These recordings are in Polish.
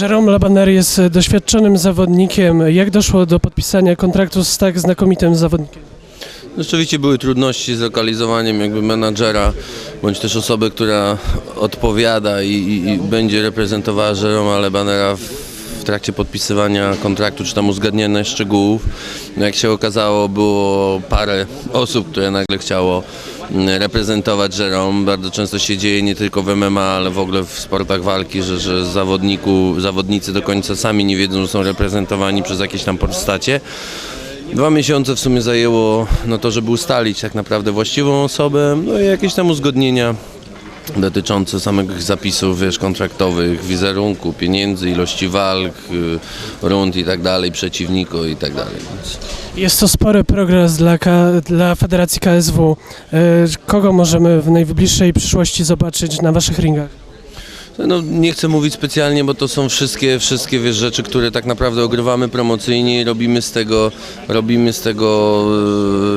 Jerome Labaner jest doświadczonym zawodnikiem. Jak doszło do podpisania kontraktu z tak znakomitym zawodnikiem? Rzeczywiście były trudności z lokalizowaniem jakby menadżera, bądź też osoby, która odpowiada i, i, i będzie reprezentowała Jeroma Lebanera w, w trakcie podpisywania kontraktu, czy tam uzgadniania szczegółów. No Jak się okazało, było parę osób, które nagle chciało reprezentować Jerome. Bardzo często się dzieje nie tylko w MMA, ale w ogóle w sportach walki, że, że zawodniku, zawodnicy do końca sami nie wiedzą, że są reprezentowani przez jakieś tam postacie. Dwa miesiące w sumie zajęło no to, żeby ustalić tak naprawdę właściwą osobę, no i jakieś tam uzgodnienia dotyczące samych zapisów, wiesz, kontraktowych, wizerunku, pieniędzy, ilości walk, y, rund i tak dalej, przeciwniku i tak dalej. Jest to spory progres dla, dla Federacji KSW. E, Kogo możemy w najbliższej przyszłości zobaczyć na waszych ringach? No, nie chcę mówić specjalnie, bo to są wszystkie, wszystkie wiesz, rzeczy, które tak naprawdę ogrywamy promocyjnie i robimy z tego, robimy z tego,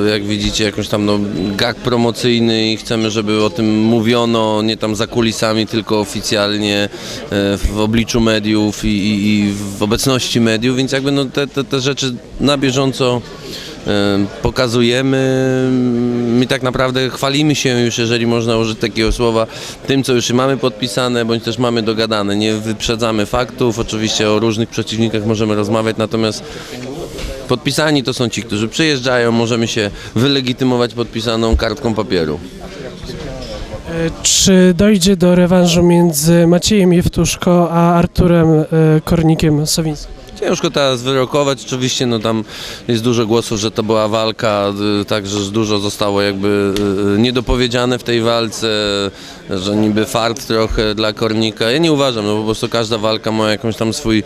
e, jak widzicie, jakąś tam no, gag promocyjny i chcemy, żeby o tym mówiono nie tam za kulisami, tylko oficjalnie e, w obliczu mediów i, i, i w obecności mediów, więc jakby no, te, te, te rzeczy na bieżąco pokazujemy. My tak naprawdę chwalimy się już, jeżeli można użyć takiego słowa, tym, co już mamy podpisane, bądź też mamy dogadane. Nie wyprzedzamy faktów, oczywiście o różnych przeciwnikach możemy rozmawiać, natomiast podpisani to są ci, którzy przyjeżdżają, możemy się wylegitymować podpisaną kartką papieru. E, Czy dojdzie do rewanżu między Maciejem Jewtuszko a Arturem e, Kornikiem Sowińskim? Ciężko teraz wyrokować, oczywiście no tam jest dużo głosów, że to była walka, y, także że dużo zostało jakby y, niedopowiedziane w tej walce, że niby fart trochę dla Kornika. Ja nie uważam, no po prostu każda walka ma jakąś tam swój,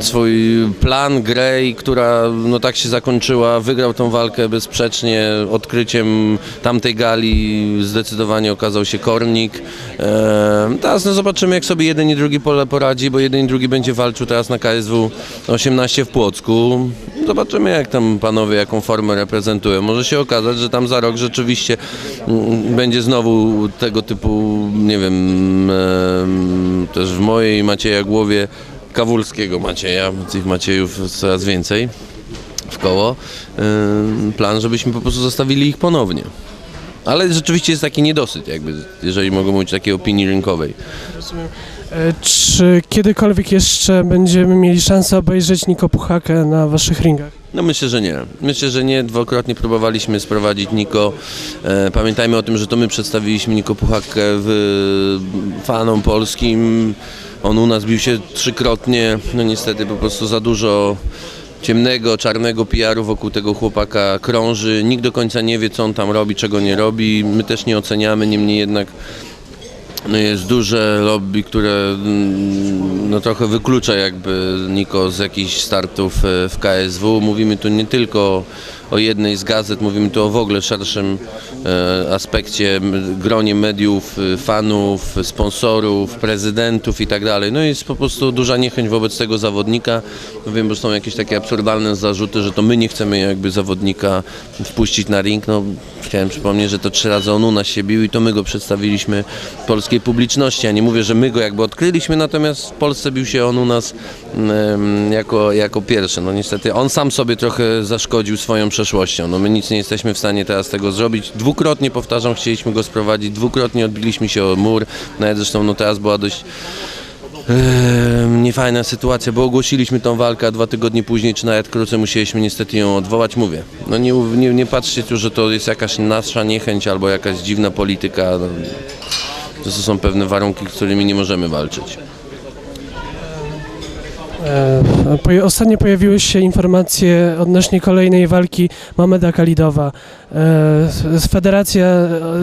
swój plan, grę i która no tak się zakończyła. Wygrał tą walkę bezsprzecznie, odkryciem tamtej gali zdecydowanie okazał się Kornik. E, teraz no zobaczymy jak sobie jeden i drugi pole poradzi, bo jeden i drugi będzie walczył teraz na KSW 18 w Płocku. Zobaczymy jak tam panowie jaką formę reprezentują. Może się okazać, że tam za rok rzeczywiście mm, będzie znowu tego typu, nie wiem, em, też w mojej Macieja głowie Kawulskiego Macieja, tych Maciejów coraz więcej w koło. Plan, żebyśmy po prostu zostawili ich ponownie. Ale rzeczywiście jest taki niedosyt, jakby, jeżeli mogę mówić takiej opinii rynkowej. E, Czy kiedykolwiek jeszcze będziemy mieli szansę obejrzeć Niko Puchakę na waszych ringach? No myślę, że nie. Myślę, że nie. Dwukrotnie próbowaliśmy sprowadzić Niko. E, pamiętajmy o tym, że to my przedstawiliśmy Niko Puchakę w fanom polskim. On u nas bił się trzykrotnie. No niestety po prostu za dużo ciemnego, czarnego PR-u wokół tego chłopaka krąży. Nikt do końca nie wie, co on tam robi, czego nie robi. My też nie oceniamy, niemniej jednak no jest duże lobby, które mm, no trochę wyklucza jakby Niko z jakichś startów e, w KSW. Mówimy tu nie tylko o jednej z gazet, mówimy tu o w ogóle szerszym e, aspekcie, gronie mediów, e, fanów, sponsorów, prezydentów i tak dalej. No jest po prostu duża niechęć wobec tego zawodnika. No wiem, że są jakieś takie absurdalne zarzuty, że to my nie chcemy jakby zawodnika wpuścić na ring. No, chciałem przypomnieć, że to trzy razy on u nas się bił i to my go przedstawiliśmy polskiej publiczności. Ja nie mówię, że my go jakby odkryliśmy, natomiast w Polsce bił się on u nas jako, jako pierwszy. No niestety on sam sobie trochę zaszkodził swoją przeszłością. No my nic nie jesteśmy w stanie teraz tego zrobić. Dwukrotnie, powtarzam, chcieliśmy go sprowadzić, dwukrotnie odbiliśmy się o mur. Nawet zresztą no teraz była dość Eee, niefajna sytuacja, bo ogłosiliśmy tą walkę, a dwa tygodnie później, czy nawet krócej, musieliśmy niestety ją odwołać. Mówię, no nie, nie, nie patrzcie tu, że to jest jakaś nasza niechęć albo jakaś dziwna polityka. No, to są pewne warunki, z którymi nie możemy walczyć. E, Ostatnio pojawiły się informacje odnośnie kolejnej walki Mameda Kalidowa. E, Federacja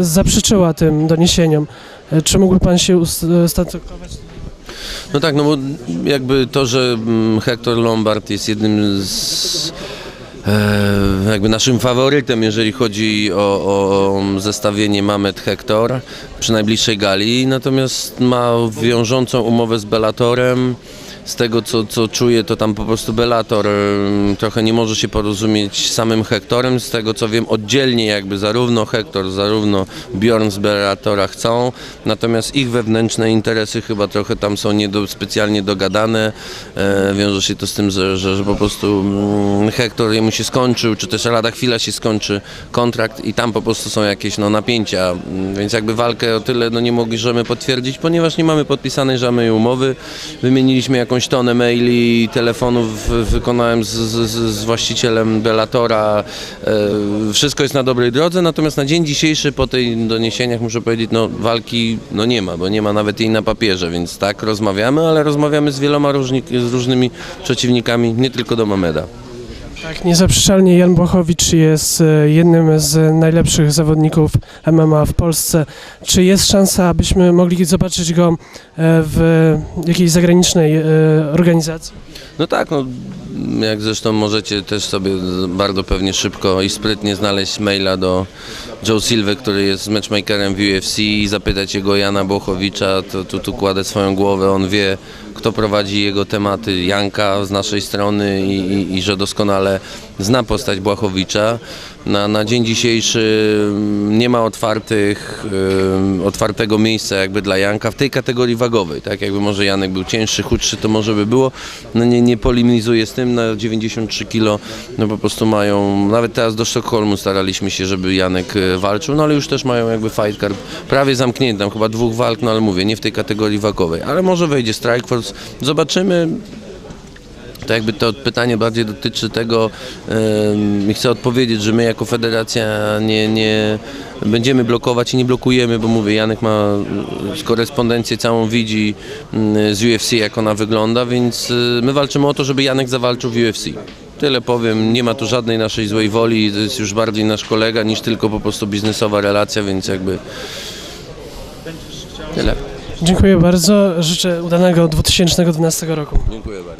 zaprzeczyła tym doniesieniom. E, Czy mógłby Pan się ustosunkować? No tak, no bo jakby to, że mm, Hector Lombard jest jednym z e, jakby naszym faworytem, jeżeli chodzi o, o zestawienie Mamet Hector przy najbliższej gali, natomiast ma wiążącą umowę z Bellatorem z tego co, co czuję, to tam po prostu Bellator ym, trochę nie może się porozumieć z samym Hektorem. Z tego co wiem, oddzielnie jakby zarówno Hektor, zarówno Bjorn z Bellatora chcą, natomiast ich wewnętrzne interesy chyba trochę tam są nie do, specjalnie dogadane. E, wiąże się to z tym, że, że, że po prostu mm, Hektor jemu się skończył, czy też lada chwila się skończy kontrakt i tam po prostu są jakieś no, napięcia, Mm, więc jakby walkę o tyle no, nie możemy potwierdzić, ponieważ nie mamy podpisanej żadnej umowy. Wymieniliśmy jakąś tonę maili, telefonów wy- wykonałem z, z, z właścicielem Bellatora. E, wszystko jest na dobrej drodze, natomiast na dzień dzisiejszy po tych doniesieniach muszę powiedzieć, no walki no, nie ma, bo nie ma nawet jej na papierze, więc tak rozmawiamy, ale rozmawiamy z wieloma różni, z różnymi przeciwnikami, nie tylko do Mameda. Tak, niezaprzeczalnie Jan Błachowicz jest e, jednym z najlepszych zawodników MMA w Polsce. Czy jest szansa, abyśmy mogli zobaczyć go e, w jakiejś zagranicznej e, organizacji? No tak, no, jak zresztą możecie też sobie bardzo pewnie szybko i sprytnie znaleźć maila do Joe Silva, który jest matchmakerem w UFC i zapytać jego Jana Bochowicza, to tu, tu kładę swoją głowę, on wie kto prowadzi jego tematy, Janka z naszej strony i, i, i że doskonale zna postać Błachowicza. Na, na dzień dzisiejszy mm, nie ma otwartych, ym, otwartego miejsca jakby dla Janka w tej kategorii wagowej, tak? Jakby może Janek był cięższy, chudszy, to może by było, no nie, nie polemizuję z tym, na 93 kg no po prostu mają, nawet teraz do Sztokholmu staraliśmy się, żeby Janek e, walczył, no ale już też mają jakby fight card. Prawie zamknięty, tam chyba dwóch walk, no ale mówię, nie w tej kategorii wagowej, ale może wejdzie Strikeforce, zobaczymy, to jakby to pytanie bardziej dotyczy tego i chcę odpowiedzieć, że my jako federacja nie, nie będziemy blokować i nie blokujemy, bo mówię, Janek ma e, korespondencję całą widzi mm, z UFC jak ona wygląda, więc e, my walczymy o to, żeby Janek zawalczył w UFC. Tyle powiem, nie ma tu żadnej naszej złej woli, to jest już bardziej nasz kolega niż tylko po prostu biznesowa relacja, więc jakby tyle. Dziękuję bardzo. Życzę udanego 2012 roku. Dziękuję bardzo.